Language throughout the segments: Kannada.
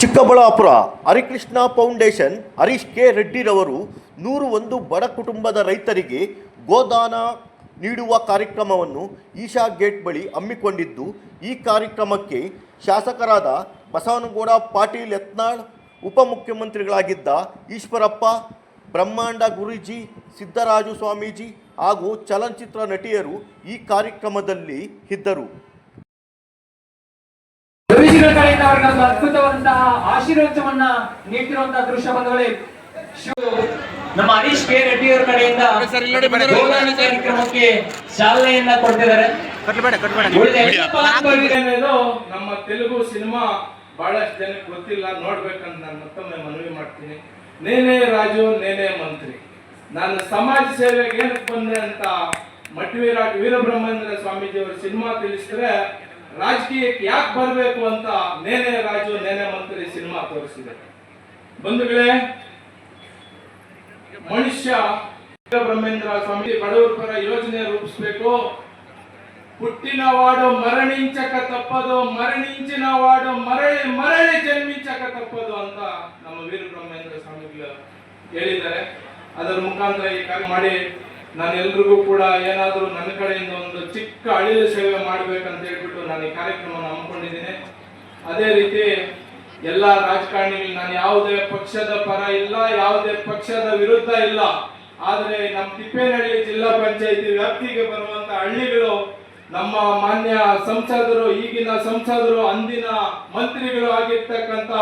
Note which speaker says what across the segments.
Speaker 1: ಚಿಕ್ಕಬಳ್ಳಾಪುರ ಹರಿಕೃಷ್ಣ ಫೌಂಡೇಶನ್ ಹರೀಶ್ ಕೆ ರೆಡ್ಡಿರವರು ನೂರು ಒಂದು ಬಡ ಕುಟುಂಬದ ರೈತರಿಗೆ ಗೋದಾನ ನೀಡುವ ಕಾರ್ಯಕ್ರಮವನ್ನು ಈಶಾ ಗೇಟ್ ಬಳಿ ಹಮ್ಮಿಕೊಂಡಿದ್ದು, ಈ ಕಾರ್ಯಕ್ರಮಕ್ಕೆ ಶಾಸಕರಾದ ಬಸವನಗೌಡ, ಪಾಟೀಲ್ ಯತ್ನಾಳ್ ಉಪಮುಖ್ಯಮಂತ್ರಿಗಳಾಗಿದ್ದ ಈಶ್ವರಪ್ಪ, ಬ್ರಹ್ಮಾಂಡ ಗುರೂಜಿ, ಸಿದ್ದರಾಜು ಸ್ವಾಮೀಜಿ ಹಾಗೂ ಚಲನಚಿತ್ರ ನಟಿಯರು ಈ ಕಾರ್ಯಕ್ರಮದಲ್ಲಿ ಇದ್ದರು.
Speaker 2: ಗುರುಜಿಗಳ ಕಡೆಯಿಂದ ಅವರಿಗೆ ಒಂದು ಅದ್ಭುತವಾದಂತಹ ಆಶೀರ್ವಾದವನ್ನ ನೀಡಿರುವಂತಹ ದೃಶ್ಯ ಬಂಧುಗಳೇ. ನಮ್ಮ ಹರೀಶ್ ಕೆ ರೆಡ್ಡಿ ಅವರ ಕಡೆಯಿಂದ ಕಾರ್ಯಕ್ರಮಕ್ಕೆ ಚಾಲನೆಯನ್ನ ಕೊಡ್ತಿದ್ದಾರೆ.
Speaker 3: ನಮ್ಮ ತೆಲುಗು ಸಿನಿಮಾ ಬಹಳಷ್ಟು ಜನಕ್ಕೆ ಗೊತ್ತಿಲ್ಲ ನೋಡ್ಬೇಕಂತ ನಾನು ಮತ್ತೊಮ್ಮೆ ಮನವಿ ಮಾಡ್ತೀನಿ. ನೇನೆ ರಾಜು ನೇನೆ ಮಂತ್ರಿ. ನಾನು ಸಮಾಜ ಸೇವೆಗೆ ಏನಕ್ಕೆ ಬಂದೆ ಅಂತ ಮಠವೀರ ವೀರಬ್ರಹ್ಮೇಂದ್ರ ಸ್ವಾಮೀಜಿ ಅವರು ಸಿನಿಮಾ ತಿಳಿಸಿದ್ರೆ ರಾಜಕೀಯಕ್ಕೆ ಯಾಕೆ ಬರಬೇಕು ಅಂತ ನೇನೆ ರಾಜು, ನೇನೆ ಮಂತ್ರಿ ಸಿನಿಮಾ ತೋರಿಸಿದೆ. ಬಂಧುಗಳೇ, ಮನುಷ್ಯ ಬ್ರಹ್ಮೇಂದ್ರ ಸ್ವಾಮಿ ಬಡವರ ಪರ ಯೋಜನೆ ರೂಪಿಸಬೇಕು. ಹುಟ್ಟಿನ ವಾಡು ಮರಣಿಂಚಕ ತಪ್ಪದು, ಮರಣಿಂಚಿನ ವಾಡು ಮರಳಿ ಮರಳಿ ಜನ್ಮಿಂಚಕ ತಪ್ಪದು ಅಂತ ನಮ್ಮ ವೀರ ಬ್ರಹ್ಮೇಂದ್ರ ಸ್ವಾಮಿಗಳು ಹೇಳಿದ್ದಾರೆ. ಅದರ ಮುಖಾಂತರ ಈ ಕಾರ್ಯ ಮಾಡಿ. ನಾನು ಎಲ್ರಿಗೂ ಕೂಡ ಏನಾದರೂ ನನ್ನ ಕಡೆಯಿಂದ ಒಂದು ಚಿಕ್ಕ ಅಳಿಲು ಸೇವೆ ಮಾಡಬೇಕಂತ ಹೇಳ್ಬಿಟ್ಟು ನಾನು ಈ ಕಾರ್ಯಕ್ರಮವನ್ನು ಹಮ್ಮಿಕೊಂಡಿದ್ದೀನಿ. ಅದೇ ರೀತಿ ಎಲ್ಲ ರಾಜಕಾರಣಿಗಳು, ನಾನು ಯಾವುದೇ ಪಕ್ಷದ ಪರ ಇಲ್ಲ, ಯಾವುದೇ ಪಕ್ಷದ ವಿರುದ್ಧ ಇಲ್ಲ, ಆದರೆ ನಮ್ಮ ತಿಪ್ಪೇನಹಳ್ಳಿ ಜಿಲ್ಲಾ ಪಂಚಾಯಿತಿ ವ್ಯಾಪ್ತಿಗೆ ಬರುವಂತ ಹಳ್ಳಿಗಳು, ನಮ್ಮ ಮಾನ್ಯ ಸಂಸದರು, ಈಗಿನ ಸಂಸದರು, ಅಂದಿನ ಮಂತ್ರಿಗಳು ಆಗಿರ್ತಕ್ಕಂಥ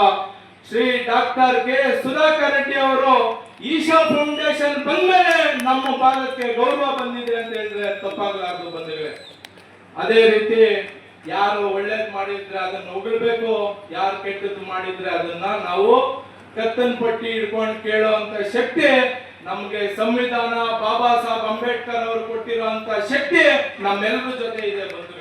Speaker 3: ಶ್ರೀ ಡಾಕ್ಟರ್ ಕೆ ಸುಧಾಕರ್ ರೆಡ್ಡಿ ಅವರು ಈಶಾ ಫೌಂಡೇಶನ್ ಬಂದ್ಮೇಲೆ ನಮ್ಮ ಭಾಗಕ್ಕೆ ಗೌರವ ಬಂದಿದೆ ಅಂತ ಹೇಳಿದ್ರೆ ತಪ್ಪಾಗಲಾರದು ಬಂದಿವೆ ಅದೇ ರೀತಿ ಯಾರು ಒಳ್ಳೇದ್ ಮಾಡಿದ್ರೆ ಅದನ್ನ ಹೊಗಳಬೇಕು ಯಾರು ಕೆಟ್ಟದ್ದು ಮಾಡಿದ್ರೆ ಅದನ್ನ ನಾವು ಕತ್ತನ್ ಪಟ್ಟಿ ಕೇಳೋ ಕೇಳೋಂತ ಶಕ್ತಿ ನಮ್ಗೆ ಸಂವಿಧಾನ, ಬಾಬಾ ಸಾಹೇಬ್ ಅಂಬೇಡ್ಕರ್ ಅವರು ಕೊಟ್ಟಿರುವಂತ ಶಕ್ತಿ ನಮ್ಮೆಲ್ಲರ ಜೊತೆ ಇದೆ ಬಂಧುಗಳು.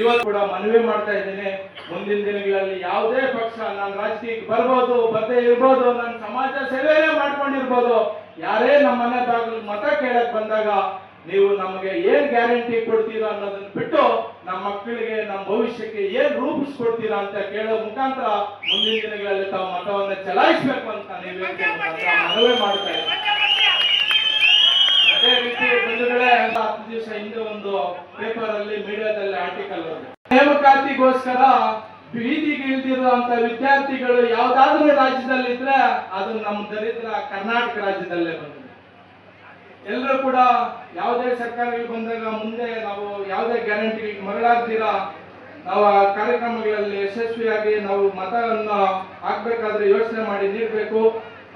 Speaker 3: ಇವತ್ತು ಕೂಡ ಮನವಿ ಮಾಡ್ತಾ ಇದ್ದೇನೆ. ಮುಂದಿನ ದಿನಗಳಲ್ಲಿ ಯಾವುದೇ ಪಕ್ಷ ನಾನು ರಾಜಕೀಯಕ್ಕೆ ಬರ್ಬೋದು, ಬರ್ದೇ ಇರ್ಬೋದು ನನ್ನ ಸಮಾಜ ಸೇವೆಯೇ ಮಾಡ್ಕೊಂಡಿರ್ಬೋದು. ಯಾರೇ ನಮ್ಮ ಮನೆ ಬಾಗಿಲು ಮತ ಕೇಳಕ್ ಬಂದಾಗ ನೀವು ನಮಗೆ ಏನ್ ಗ್ಯಾರಂಟಿ ಕೊಡ್ತೀರಾ ಅನ್ನೋದನ್ನ ಬಿಟ್ಟು ನಮ್ಮ ಮಕ್ಕಳಿಗೆ, ನಮ್ಮ ಭವಿಷ್ಯಕ್ಕೆ ಏನ್ ರೂಪಿಸ್ಕೊಡ್ತೀರಾ ಅಂತ ಕೇಳೋ ಮುಖಾಂತರ ಮುಂದಿನ ದಿನಗಳಲ್ಲಿ ತಾವು ಮತವನ್ನ ಚಲಾಯಿಸಬೇಕು ಅಂತ ನೀವು ಮನವಿ ಮಾಡ್ತಾ ಇದ್ದೀನಿ. ಅದೇ ರೀತಿ ಹತ್ತು ದಿವಸ ಹಿಂದೆ ಒಂದು ಪೇಪರ್ ಅಲ್ಲಿ ಮೀಡಿಯಾದಲ್ಲಿ ಆರ್ಟಿಕಲ್ ನೇಮಕಾತಿಗೋಸ್ಕರ ಬೀದಿಗೆ ಇಳಿದಿರುವಂತ ವಿದ್ಯಾರ್ಥಿಗಳು ಯಾವ್ದಾದ್ರೂ ರಾಜ್ಯದಲ್ಲಿ ಇದ್ರೆ ಅದು ನಮ್ಮ ದರಿದ್ರ ಕರ್ನಾಟಕ ರಾಜ್ಯದಲ್ಲೇ ಬಂದಿದೆ. ಎಲ್ಲರೂ ಕೂಡ ಯಾವುದೇ ಸರ್ಕಾರಗಳು ಬಂದಾಗ ಮುಂದೆ ನಾವು ಯಾವುದೇ ಗ್ಯಾರಂಟಿ ಮರಳಾಗ್ದಿರಾ, ನಾವು ಆ ಕಾರ್ಯಕ್ರಮಗಳಲ್ಲಿ ಯಶಸ್ವಿಯಾಗಿ ನಾವು ಮತವನ್ನು ಹಾಕ್ಬೇಕಾದ್ರೆ ಯೋಚನೆ ಮಾಡಿ ನೀಡಬೇಕು.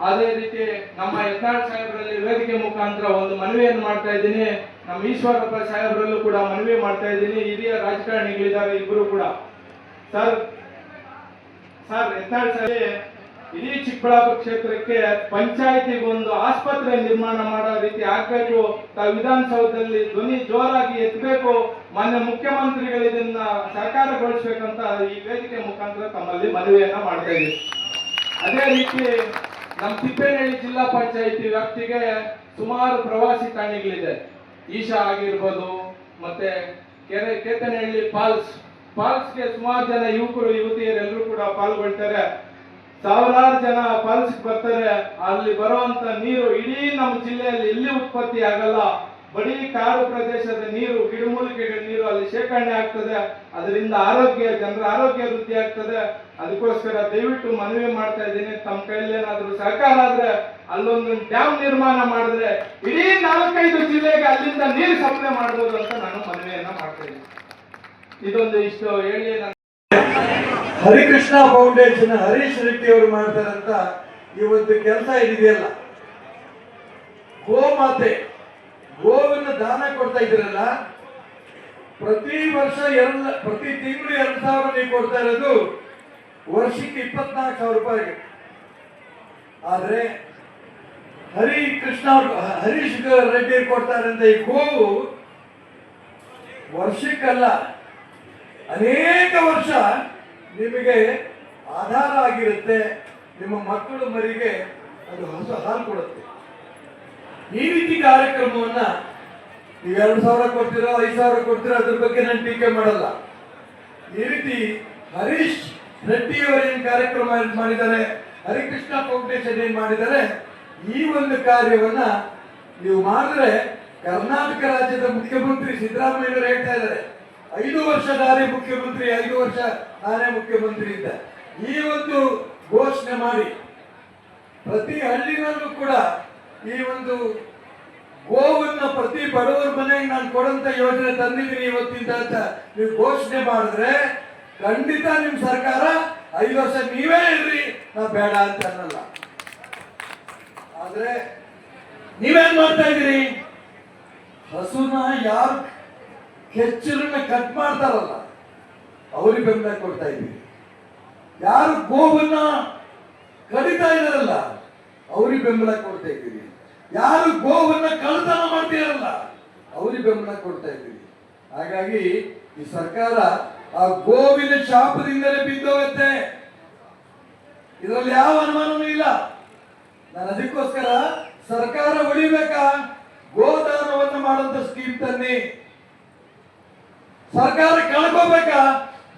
Speaker 3: ಅದೇ ರೀತಿ ನಮ್ಮ ಯತ್ನಾಳ್ ಸಾಹೇಬರಲ್ಲಿ ವೇದಿಕೆ ಮುಖಾಂತರ ಒಂದು ಮನವಿಯನ್ನು ಮಾಡ್ತಾ ಇದ್ದೀನಿ. ನಮ್ಮ ಈಶ್ವರಪ್ಪ ಸಾಹೇಬರಲ್ಲೂ ಕೂಡ ಮನವಿ ಮಾಡ್ತಾ ಇದ್ದೀನಿ. ಹಿರಿಯ ರಾಜಕಾರಣಿಗಳಿದ್ದಾರೆ ಇಬ್ಬರು ಕೂಡ. ಸರ್ ಸರ್ ಯತ್ನಾಳ್ ಸಾಹೇಬ್ ಇಡೀ ಚಿಕ್ಕಬಳ್ಳಾಪುರ ಕ್ಷೇತ್ರಕ್ಕೆ ಪಂಚಾಯತಿಗೆ ಒಂದು ಆಸ್ಪತ್ರೆ ನಿರ್ಮಾಣ ಮಾಡೋ ರೀತಿ ಆಗ್ಬೇಕು ತಾವು ವಿಧಾನಸೌಧದಲ್ಲಿ ಧ್ವನಿ ಜೋರಾಗಿ ಎತ್ತಬೇಕು. ಮಾನ್ಯ ಮುಖ್ಯಮಂತ್ರಿಗಳು ಇದನ್ನ ಸರ್ಕಾರಗೊಳಿಸ್ಬೇಕಂತ ಈ ವೇದಿಕೆ ಮುಖಾಂತರ ತಮ್ಮಲ್ಲಿ ಮನವಿಯನ್ನ ಮಾಡ್ತಾ ಇದ್ದೀವಿ ಅದೇ ರೀತಿ ನಮ್ಮ ತಿಪ್ಪೇನಹಳ್ಳಿ ಜಿಲ್ಲಾ ಪಂಚಾಯಿತಿ ವ್ಯಾಪ್ತಿಗೆ ಸುಮಾರು ಪ್ರವಾಸಿ ತಾಣಗಳಿದೆ. ಈಶಾ ಆಗಿರ್ಬೋದು, ಮತ್ತೆ ಕೆರೆ, ಕೇತನಹಳ್ಳಿ ಫಾಲ್ಸ್. ಫಾಲ್ಸ್ಗೆ ಸುಮಾರು ಜನ ಯುವಕರು, ಯುವತಿಯರೆಲ್ಲರೂ ಕೂಡ ಪಾಲ್ಗೊಳ್ತಾರೆ. ಸಾವಿರಾರು ಜನ ಫಾಲ್ಸ್ ಬರ್ತಾರೆ. ಅಲ್ಲಿ ಬರುವಂತ ನೀರು ಇಡೀ ನಮ್ಮ ಜಿಲ್ಲೆಯಲ್ಲಿ ಎಲ್ಲಿ ಉತ್ಪತ್ತಿ ಆಗಲ್ಲ. ಬರೀ ಕಾಡು ಪ್ರದೇಶದ ನೀರು, ಗಿಡಮೂಲಿಕೆಗಳ ನೀರು ಅಲ್ಲಿ ಶೇಖರಣೆ ಆಗ್ತದೆ. ಅದರಿಂದ ಆರೋಗ್ಯ, ಜನರ ಆರೋಗ್ಯ ವೃದ್ಧಿ ಆಗ್ತದೆ. ಅದಕ್ಕೋಸ್ಕರ ದಯವಿಟ್ಟು ಮನವಿ ಮಾಡ್ತಾ ಇದ್ದೀನಿ. ತಮ್ಮ ಕೈಯಲ್ಲಿ ಏನಾದ್ರೂ ಸಹಕಾರ ಆದ್ರೆ ಅಲ್ಲೊಂದು ಡ್ಯಾಮ್ ನಿರ್ಮಾಣ ಮಾಡಿದ್ರೆ ಇಡೀ ನಾಲ್ಕೈದು ಜಿಲ್ಲೆಗೆ ಅಲ್ಲಿಂದ ನೀರು ಸಪ್ಲೈ ಮಾಡಬಹುದು ಅಂತ ನಾನು ಮನವಿಯನ್ನ ಮಾಡ್ತಾ ಇದ್ದೀನಿ. ಇದೊಂದು ಇಷ್ಟು ಹೇಳಿ
Speaker 4: ಹರಿಕೃಷ್ಣ ಫೌಂಡೇಶನ್ ಹರೀಶ್ ರೆಡ್ಡಿ ಅವರು ಮಾಡ್ತಾರಂತ ಇವತ್ತು ಕೆಲಸ ಇದೆಯಲ್ಲ ಗೋಮಾತೆ ಗೋವನ್ನು ದಾನ ಕೊಡ್ತಾ ಇದ್ರಲ್ಲ ಪ್ರತಿ ವರ್ಷ ಎರಡು ಪ್ರತಿ ತಿಂಗಳು ಎರಡು ಸಾವಿರ ನೀವು ಕೊಡ್ತಾ ಇರೋದು ವರ್ಷಕ್ಕೆ ಇಪ್ಪತ್ನಾಲ್ಕು ಸಾವಿರ ರೂಪಾಯಿ ಆದರೆ ಹರಿ ಕೃಷ್ಣ ಹರೀಶ್ ರೆಡ್ಡಿ ಅಂತ ಈ ಗೋವು ವರ್ಷಕ್ಕಲ್ಲ, ಅನೇಕ ವರ್ಷ ನಿಮಗೆ ಆಧಾರ ಆಗಿರುತ್ತೆ, ನಿಮ್ಮ ಮಕ್ಕಳು ಮರಿಗೆ ಅದು ಹೊಸ ಹಾಲು ಕೊಡುತ್ತೆ. ಈ ರೀತಿ ಕಾರ್ಯಕ್ರಮವನ್ನ ನೀವು ಎರಡು ಸಾವಿರ ಕೊಡ್ತೀರೋ, ಐದು ಸಾವಿರ ಕೊಡ್ತೀರೋ, ಅದ್ರ ಬಗ್ಗೆ ನಾನು ಟೀಕೆ ಮಾಡಲ್ಲ. ಈ ರೀತಿ ಹರೀಶ್ ರೆಡ್ಡಿ ಅವರು ಏನ್ ಕಾರ್ಯಕ್ರಮ ಮಾಡಿದ್ದಾರೆ, ಹರಿಕೃಷ್ಣ ಫೌಂಡೇಶನ್ ಏನ್ ಮಾಡಿದ್ದಾರೆ, ಈ ಒಂದು ಕಾರ್ಯವನ್ನ ನೀವು ಮಾಡಿದ್ರೆ ಕರ್ನಾಟಕ ರಾಜ್ಯದ ಮುಖ್ಯಮಂತ್ರಿ ಸಿದ್ದರಾಮಯ್ಯವರು ಹೇಳ್ತಾ ಇದ್ದಾರೆ. ಐದು ವರ್ಷ ನಾನೇ ಮುಖ್ಯಮಂತ್ರಿ, ಐದು ವರ್ಷ ನಾನೇ ಮುಖ್ಯಮಂತ್ರಿ ಅಂತ. ಈ ಒಂದು ಘೋಷಣೆ ಮಾಡಿ ಪ್ರತಿ ಹಳ್ಳಿನಲ್ಲೂ ಕೂಡ ಈ ಒಂದು ಗೋವನ್ನ ಪ್ರತಿ ಬಡವರ ಮನೆಗೆ ನಾನು ಕೊಡಂತ ಯೋಜನೆ ತಂದಿದ್ದೀನಿ ಇವತ್ತಿಂದ ಅಂತ ನೀವು ಘೋಷಣೆ ಮಾಡಿದ್ರೆ ಖಂಡಿತ ನಿಮ್ಮ ಸರ್ಕಾರ ಐದು ವರ್ಷ ನೀವೇ ಇರ್ರಿ ನಾ ಬೇಡ ಅಂತ ಅನ್ನಲ್ಲ. ಆದ್ರೆ ನೀವೇನ್ ಮಾಡ್ತಾ ಇದ್ದೀರಿ? ಹಸುನ ಯಾರು ಕೆಚ್ಚಲನ್ನ ಕಟ್ ಮಾಡ್ತಾರಲ್ಲ, ಅವ್ರಿಗೆ ಬೆಂಬಲ ಕೊಡ್ತಾ ಇದ್ದೀರಿ. ಯಾರು ಗೋವನ್ನ ಕಡಿತಾ ಇದಾರಲ್ಲ ಅವ್ರಿಗೆ ಬೆಂಬಲ ಕೊಡ್ತಾ ಇದ್ದೀರಿ. ಯಾರು ಗೋವನ್ನ ಕಳ್ತನ ಮಾಡ್ತೀರಲ್ಲ ಅವ್ರಿಗೆ ಬೆಂಬಲ ಕೊಡ್ತಾ ಇದ್ದೀರಿ. ಹಾಗಾಗಿ ಈ ಸರ್ಕಾರ ಆ ಗೋವಿನ ಶಾಪದಿಂದಲೇ ಬಿದ್ದೋಗತ್ತೆ. ಇದರಲ್ಲಿ ಯಾವ ಅನುಮಾನವೂ ಇಲ್ಲ. ನಾನು ಅದಕ್ಕೋಸ್ಕರ ಸರ್ಕಾರ ಉಳಿಬೇಕಾ? ಗೋದಾನವನ್ನು ಮಾಡುವಂತ ಸ್ಕೀಮ್ ತನ್ನಿ. ಸರ್ಕಾರ ಕಳ್ಕೋಬೇಕಾ?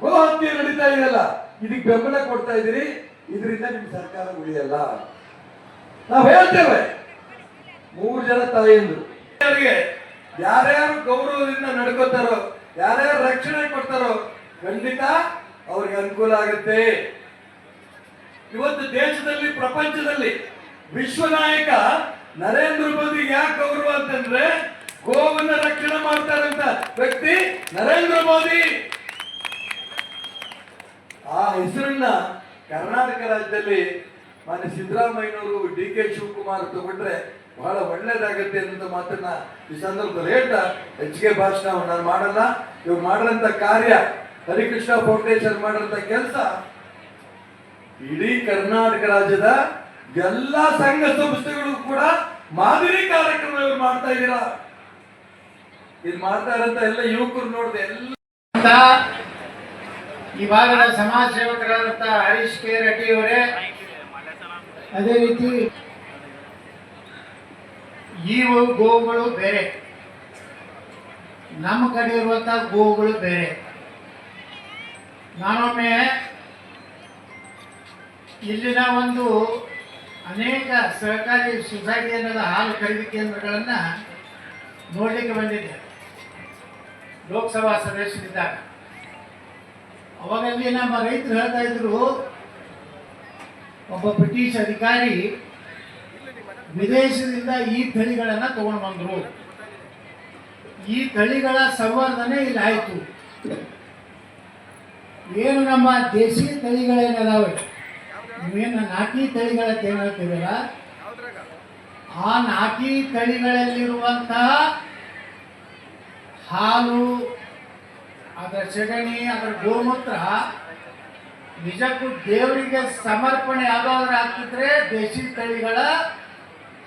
Speaker 4: ಗೋ ಹತ್ಯೆ ನಡೀತಾ ಇದೆಯಲ್ಲ. ಇದಕ್ಕೆ ಬೆಂಬಲ ಕೊಡ್ತಾ ಇದ್ದೀರಿ. ಇದರಿಂದ ನಿಮ್ ಸರ್ಕಾರ ಉಳಿಯಲ್ಲ. ನಾವು ಹೇಳ್ತೇವೆ. ಮೂರು ಜನ ತಾಯಿಯಂದ್ರು. ಯಾರ್ಯಾರು ಗೌರವದಿಂದ ನಡ್ಕೋತಾರೋ, ಯಾರ್ಯಾರು ರಕ್ಷಣೆ ಕೊಡ್ತಾರೋ ಖಂಡಿತ ಅವ್ರಿಗೆ ಅನುಕೂಲ ಆಗುತ್ತೆ. ಇವತ್ತು ದೇಶದಲ್ಲಿ, ಪ್ರಪಂಚದಲ್ಲಿ ವಿಶ್ವ ನಾಯಕ ನರೇಂದ್ರ ಮೋದಿ ಯಾಕೆ ಗೌರವ ಅಂತಂದ್ರೆ ಗೋವನ್ನ ರಕ್ಷಣೆ ಮಾಡ್ತಾರಂತ ವ್ಯಕ್ತಿ ನರೇಂದ್ರ ಮೋದಿ. ಆ ಹೆಸರನ್ನ ಕರ್ನಾಟಕ ರಾಜ್ಯದಲ್ಲಿ ಮಾನ್ಯ ಸಿದ್ದರಾಮಯ್ಯನವರು ಡಿ ಕೆ ಶಿವಕುಮಾರ್ ತಗೊಂಡ್ರೆ ಬಹಳ ಒಳ್ಳೇದಾಗತ್ತೆ ಅನ್ನೋ ಮಾತನ್ನ ಈ ಸಂದರ್ಭದಲ್ಲಿ ಹೇಳ್ತಾ, ಹೆಚ್ಚಿಗೆ ಭಾಷಣ ನಾನು ಮಾಡಲ್ಲ. ಇವ್ರು ಮಾಡಲಂತ ಕಾರ್ಯ ಹರಿಕೃಷ್ಣ ಫೌಂಡೇಶನ್ ಮಾಡಿರುವಂತ ಕೆಲಸ ಇಡೀ ಕರ್ನಾಟಕ ರಾಜ್ಯದ ಎಲ್ಲಾ ಸಂಘ ಸಂಸ್ಥೆಗಳು ಕೂಡ ಮಾದರಿ ಕಾರ್ಯಕ್ರಮ ಮಾಡ್ತಾ ಇದ್ದೀರಾ? ಇದು ಮಾಡ್ತಾ ಇರೋಂತ ಎಲ್ಲ ಯುವಕರು ನೋಡಿದೆ ಎಲ್ಲ
Speaker 5: ಭಾಗದ ಸಮಾಜ ಸೇವಕರಾದಂತ ಹರೀಶ್ ಕೆ ರೆಡ್ಡಿ ಅವರೇ, ಅದೇ ರೀತಿ ಈ ಗೋವುಗಳು ಬೇರೆ. ನಮ್ಮ ಕಡೆ ಇರುವಂತಹ ಗೋವುಗಳು ಬೇರೆ. ನಾನೊಮ್ಮೆ ಇಲ್ಲಿನ ಒಂದು ಅನೇಕ ಸಹಕಾರಿ ಸೊಸೈಟಿ ಅನ್ನೋದ ಹಾಲು ಖರೀದಿ ಕೇಂದ್ರಗಳನ್ನು ನೋಡಲಿಕ್ಕೆ ಬಂದಿದ್ದೆ. ಲೋಕಸಭಾ ಸದಸ್ಯರಿದ್ದಾಗ. ಅವಾಗಲ್ಲಿ ನಮ್ಮ ರೈತರು ಹೇಳ್ತಾ ಇದ್ರು, ಒಬ್ಬ ಬ್ರಿಟಿಷ್ ಅಧಿಕಾರಿ ವಿದೇಶದಿಂದ ಈ ತಳಿಗಳನ್ನ ತಗೊಂಡು ಬಂದ್ರು. ಈ ತಳಿಗಳ ಸಂವರ್ಧನೆ ಇಲ್ಲಿ ಆಯ್ತು. ಏನು ನಮ್ಮ ದೇಶಿ ತಳಿಗಳೇನದಾವೆ? ನೀವೇನು ನಾಟಿ ತಳಿಗಳಂತ ಏನು ಹೇಳ್ತೀವಲ್ಲ ಆ ನಾಟಿ ತಳಿಗಳಲ್ಲಿರುವಂತಹ ಹಾಲು, ಅದರ ಸಗಣಿ ಅದರ ಗೋಮೂತ್ರ ನಿಜಕ್ಕೂ ದೇವರಿಗೆ ಸಮರ್ಪಣೆ ಯಾವ್ದಾದ್ರು ಹಾಕಿದ್ರೆ ದೇಶಿ ತಳಿಗಳ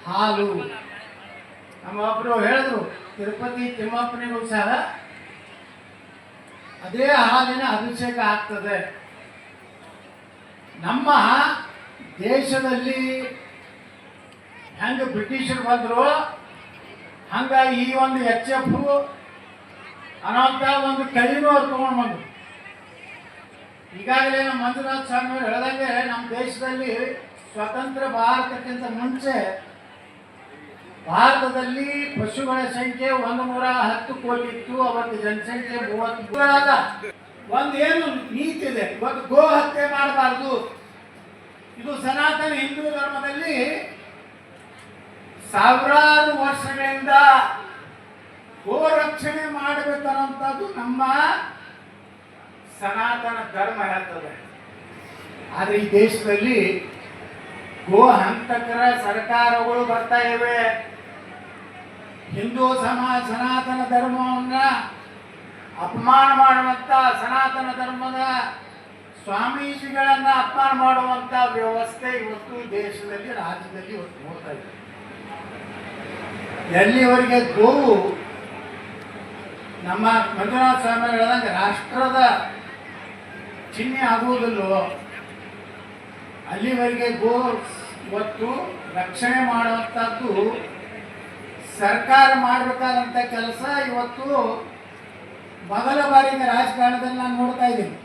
Speaker 5: ಹಾಲು. ನಮ್ಮ ಒಬ್ರು ಹೇಳಿದ್ರು, ತಿರುಪತಿ ತಿಮ್ಮಪ್ಪನಿಗೂ ಸಹ ಅದೇ ಹಾಲಿನ ಅಭಿಷೇಕ ಆಗ್ತದೆ. ನಮ್ಮ ದೇಶದಲ್ಲಿ ಹೆಂಗೆ ಬ್ರಿಟಿಷರು ಬಂದರು ಹಂಗ ಈ ಒಂದು ಎಚ್ ಎಫ್ ಅನ್ನೋಂಥ ಒಂದು ತಳಿನೂ ಅವ್ರು ತಗೊಂಡು ಬಂದ್ರು. ಈಗಾಗಲೇ ನಮ್ಮ ಮಂಜುನಾಥ್ ಸ್ವಾಮಿ ಅವರು ಹೇಳ್ದಂಗೆ ನಮ್ಮ ದೇಶದಲ್ಲಿ ಸ್ವತಂತ್ರ ಭಾರತಕ್ಕಿಂತ ಮುಂಚೆ ಭಾರತದಲ್ಲಿ ಪಶುಗಳ ಸಂಖ್ಯೆ ಒಂದು ನೂರ ಹತ್ತು ಕೋಟಿ ಇತ್ತು, ಅವತ್ತು ಜನಸಂಖ್ಯೆ ಮೂವತ್ತು ಒಂದು ಏನು ನೀತಿ ಇದೆ, ಇವತ್ತು ಗೋ ಹತ್ಯೆ ಮಾಡಬಾರದು. ಇದು ಸನಾತನ ಹಿಂದೂ ಧರ್ಮದಲ್ಲಿ ಸಾವಿರಾರು ವರ್ಷಗಳಿಂದ ಗೋ ರಕ್ಷಣೆ ಮಾಡಬೇಕನ್ನೋಂಥದ್ದು ನಮ್ಮ ಸನಾತನ ಧರ್ಮ ಹೇಳ್ತದೆ. ಆದರೆ ಈ ದೇಶದಲ್ಲಿ ಗೋ ಹಂತಕರ ಸರ್ಕಾರಗಳು ಬರ್ತಾ ಇವೆ. ಹಿಂದೂ ಸಮಾಜ, ಸನಾತನ ಧರ್ಮವನ್ನ ಅಪಮಾನ ಮಾಡುವಂತ ಸನಾತನ ಧರ್ಮದ ಸ್ವಾಮೀಜಿಗಳನ್ನ ಅಪಮಾನ ಮಾಡುವಂತ ವ್ಯವಸ್ಥೆ ಇವತ್ತು ದೇಶದಲ್ಲಿ, ರಾಜ್ಯದಲ್ಲಿ ಇವತ್ತು ನೋಡ್ತಾ ಇದೆ. ಎಲ್ಲಿವರೆಗೆ ಗೋವು ನಮ್ಮ ಮಂಜುನಾಥ ಸ್ವಾಮಿ ಹೇಳಿದಂಗೆ ರಾಷ್ಟ್ರದ ಚಿಹ್ನೆ ಆಗುವುದಿಲ್ಲವೋ ಅಲ್ಲಿವರೆಗೆ ಗೋ ಇವತ್ತು ರಕ್ಷಣೆ ಮಾಡುವಂಥದ್ದು ಸರ್ಕಾರ ಮಾಡಬೇಕಾದಂಥ ಕೆಲಸ ಇವತ್ತು ಮೊದಲ ಬಾರಿಗೆ ರಾಜಕಾರಣದಲ್ಲಿ ನಾನು ನೋಡ್ತಾ ಇದ್ದೀನಿ.